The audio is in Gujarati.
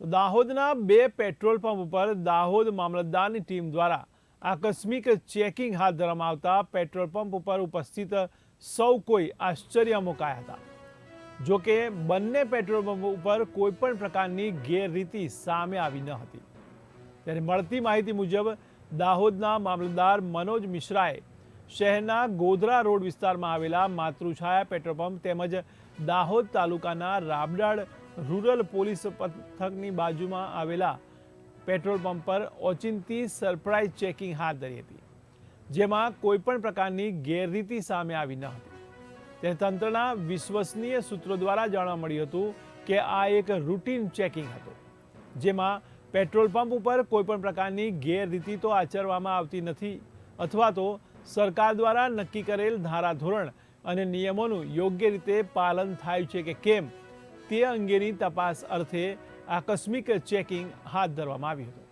તો દાહોદના બે પેટ્રોલ પંપ ઉપર દાહોદ મામલતદારની ટીમ દ્વારા આકસ્મિક ચેકિંગ હાથ ધરવામાં આવતા પેટ્રોલ પંપ ઉપર ઉપસ્થિત સૌ કોઈ આશ્ચર્ય મુકાયા હતા. જો કે બંને પેટ્રોલ પંપ ઉપર કોઈ પણ પ્રકારની ગેરરીતિ સામે આવી ન હતી. ત્યારે મળતી માહિતી મુજબ દાહોદના મામલતદાર મનોજ મિશ્રાએ શહેરના ગોધરા રોડ વિસ્તારમાં આવેલા માતૃછાયા પેટ્રોલ પંપ તેમજ દાહોદ તાલુકાના રાબડાળ રૂરલ પોલીસ પથકની બાજુમાં આવેલા પેટ્રોલ પંપ પર ઓચિંતી સરપ્રાઇઝ ચેકિંગ હાથ ધરી હતી, જેમાં કોઈપણ પ્રકારની ગેરરીતિ સામે આવી ન હતી. ત્યારે તંત્રના વિશ્વસનીય સૂત્રો દ્વારા જાણવા મળ્યું હતું કે આ એક રૂટીન ચેકિંગ હતું, જેમાં પેટ્રોલ પંપ ઉપર કોઈપણ પ્રકારની ગેરરીતિ તો આચરવામાં આવતી નથી અથવા તો સરકાર દ્વારા નક્કી કરેલ ધારાધોરણ અને નિયમોનું યોગ્ય રીતે પાલન થાય છે કે કેમ તે અંગેની તપાસ અર્થે આકસ્મિક ચેકિંગ હાથ ધરવામાં આવ્યું હતું.